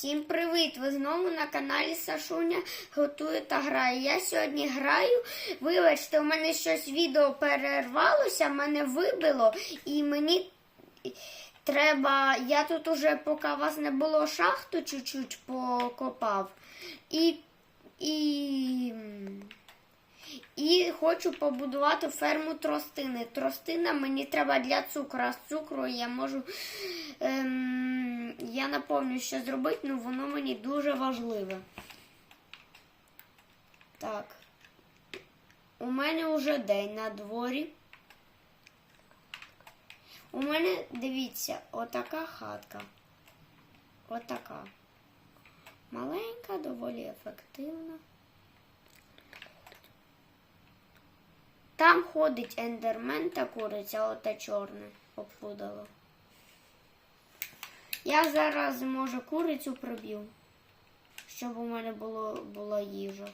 Всім привіт! Ви знову на каналі Сашуня готує та грає. Я сьогодні граю. Вибачте, у мене щось відео перервалося, мене вибило, і мені треба. Я тут уже, поки вас не було, шахту чуть-чуть покопав. І. і... І хочу побудувати ферму тростини. Тростина мені треба для цукру. А з цукру я можу. Ем, я напомню, що зробити, але воно мені дуже важливе. Так. У мене вже день на дворі. У мене, дивіться, отака хатка. Отака. Маленька, доволі ефективна. Там ходить ендермен та куриця, оте чорне опудало. Я зараз, може, курицю проб'ю, щоб у мене було, була їжа.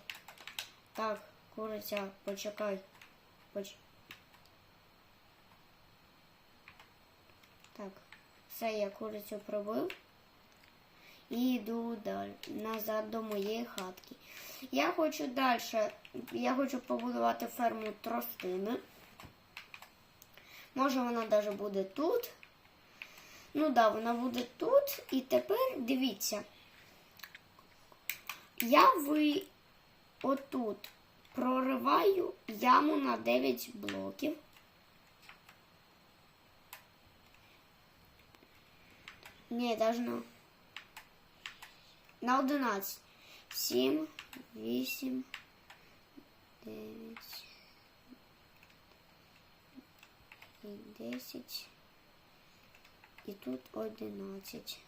Так, куриця, почекай. Поч... Так, все, я курицю пробив. І йду далі, назад до моєї хатки. Я хочу далі, я хочу побудувати ферму тростини. Може вона навіть буде тут. Ну да, вона буде тут. І тепер дивіться. Я ви отут прориваю яму на 9 блоків. Ні, навіть на, на 11. 7, 8, 9 і 10. І тут 11.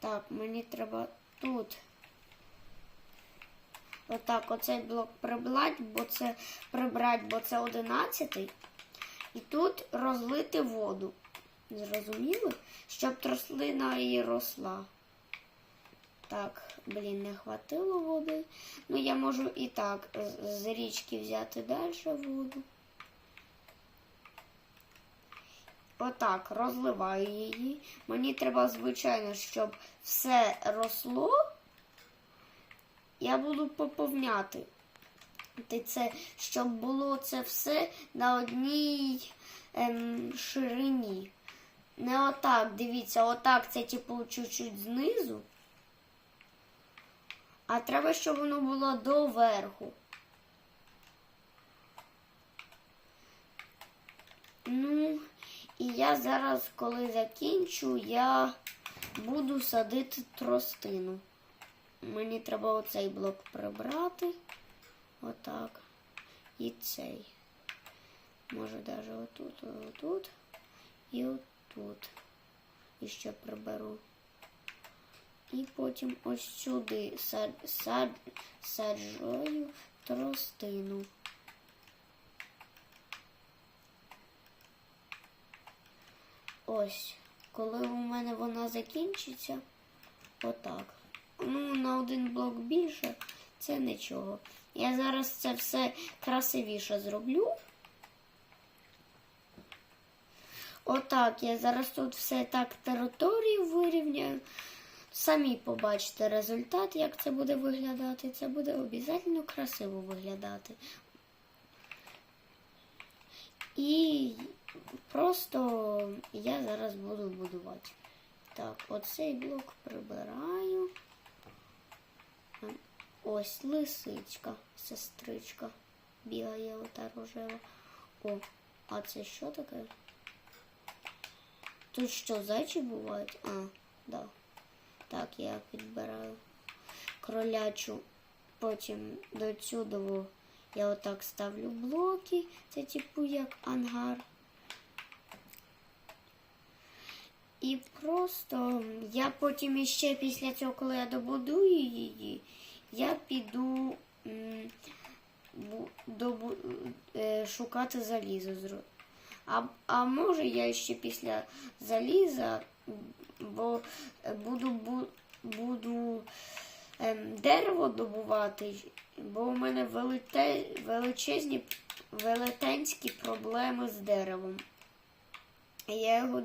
Так, мені треба тут. Отак, оцей блок прибрати, бо це прибрати, бо це 11. І тут розлити воду. Зрозуміли? Щоб трослина і росла. Так, блін, не хватило води. Ну, я можу і так з- з річки взяти далі воду. Отак, розливаю її. Мені треба, звичайно, щоб все росло. Я буду поповняти. Це, щоб було це все на одній ем, ширині. Не отак, дивіться, отак це типу чуть-чуть знизу. А треба, щоб воно було доверху. Ну, я зараз, коли закінчу, я буду садити тростину. Мені треба оцей блок прибрати. Отак. І цей. Може навіть отут, отут і отут. І ще приберу. І потім ось сюди сад, сад, саджаю тростину. Ось, коли у мене вона закінчиться, отак. Ну, на один блок більше, це нічого. Я зараз це все красивіше зроблю. Отак, я зараз тут все так територію вирівняю. Самі побачите результат, як це буде виглядати. Це буде обов'язково красиво виглядати. І просто я зараз буду будувати. Так, оцей блок прибираю. Ось лисичка, сестричка. Бігає ота рожева. О, а це що таке? Тут що, зайчі бувають? А, да. Так, я підбираю кролячу. Потім до цього я отак ставлю блоки. Це типу як ангар. І просто я потім іще після цього, коли я добудую її, я піду добу, е, шукати залізо. А, а може я ще після заліза, бо е, буду, бу, буду ем, дерево добувати, бо у мене велите, величезні велетенські проблеми з деревом. Я його